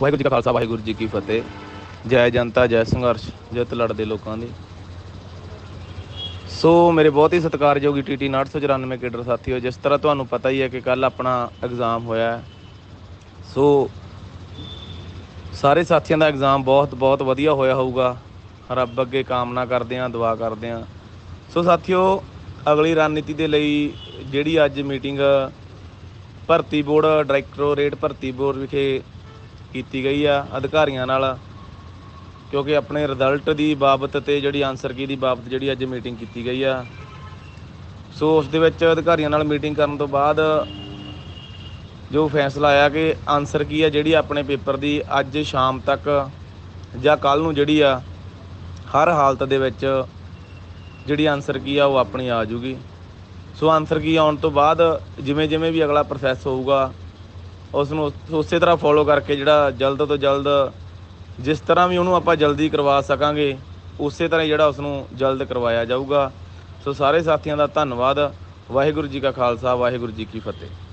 ਵਾਹਿਗੁਰੂ ਜੀ ਕਾ ਖਾਲਸਾ, ਵਾਹਿਗੁਰੂ ਜੀ ਕੀ ਫਤਿਹ। ਜੈ ਜਨਤਾ, ਜੈ ਸੰਘਰਸ਼, ਜਿੱਤ ਲੜਦੇ ਲੋਕਾਂ ਦੀ। ਸੋ ਮੇਰੇ ਬਹੁਤ ਹੀ ਸਤਿਕਾਰਯੋਗ ਟੀਟੀ 994 ਕੇਡਰ ਸਾਥੀਓ, ਜਿਸ ਤਰ੍ਹਾਂ ਤੁਹਾਨੂੰ ਪਤਾ ਹੀ ਹੈ ਕਿ ਕੱਲ ਆਪਣਾ ਐਗਜ਼ਾਮ ਹੋਇਆ ਸੋ ਸਾਰੇ ਸਾਥੀਆਂ ਦਾ ਐਗਜ਼ਾਮ ਬਹੁਤ ਬਹੁਤ ਵਧੀਆ ਹੋਇਆ ਹੋਊਗਾ। ਰੱਬ ਅੱਗੇ ਕਾਮਨਾ ਕਰਦੇ ਆਂ ਦੁਆ ਕਰਦੇ ਆਂ ਸੋ ਸਾਥੀਓ, ਅਗਲੀ ਰਣਨੀਤੀ ਦੇ ਲਈ ਜਿਹੜੀ ਅੱਜ ਮੀਟਿੰਗ ਭਰਤੀ ਬੋਰਡ ਡਾਇਰੈਕਟੋਰੇਟ ਭਰਤੀ ਬੋਰਡ ਵਿਖੇ ਕੀਤੀ ਗਈ ਆ ਅਧਿਕਾਰੀਆਂ ਨਾਲ, ਕਿਉਂਕਿ ਆਪਣੇ ਰਿਜ਼ਲਟ ਦੀ ਬਾਬਤ ਤੇ ਜਿਹੜੀ ਆਨਸਰ ਕੀ ਦੀ ਬਾਬਤ ਜਿਹੜੀ ਅੱਜ ਮੀਟਿੰਗ ਕੀਤੀ ਗਈ ਆ। ਸੋ ਉਸ ਦੇ ਵਿੱਚ ਅਧਿਕਾਰੀਆਂ ਨਾਲ ਮੀਟਿੰਗ ਕਰਨ ਤੋਂ ਬਾਅਦ ਜੋ ਫੈਸਲਾ ਆਇਆ ਕਿ ਆਨਸਰ ਕੀ ਆ ਜਿਹੜੀ ਆਪਣੇ ਪੇਪਰ ਦੀ ਅੱਜ ਸ਼ਾਮ ਤੱਕ ਜਾਂ ਕੱਲ ਨੂੰ ਜਿਹੜੀ ਆ, ਹਰ ਹਾਲਤ ਦੇ ਵਿੱਚ ਜਿਹੜੀ ਆਨਸਰ ਕੀ ਆ ਉਹ ਆਪਣੀ ਆ ਜੂਗੀ ਸੋ ਆਨਸਰ ਕੀ ਆਉਣ ਤੋਂ ਬਾਅਦ ਜਿਵੇਂ ਜਿਵੇਂ ਵੀ ਅਗਲਾ ਪ੍ਰੋਸੈਸ ਹੋਊਗਾ ਉਸ ਨੂੰ ਉਸੇ ਤਰ੍ਹਾਂ ਫੋਲੋ ਕਰਕੇ ਜਿਹੜਾ ਜਲਦ ਤੋਂ ਜਲਦ ਜਿਸ ਤਰ੍ਹਾਂ ਵੀ ਉਹਨੂੰ ਆਪਾਂ ਜਲਦੀ ਕਰਵਾ ਸਕਾਂਗੇ, ਉਸੇ ਤਰ੍ਹਾਂ ਹੀ ਜਿਹੜਾ ਉਸ ਨੂੰ ਜਲਦ ਕਰਵਾਇਆ ਜਾਊਗਾ। ਸੋ ਸਾਰੇ ਸਾਥੀਆਂ ਦਾ ਧੰਨਵਾਦ। ਵਾਹਿਗੁਰੂ ਜੀ ਕਾ ਖਾਲਸਾ, ਵਾਹਿਗੁਰੂ ਜੀ ਕੀ ਫਤਿਹ।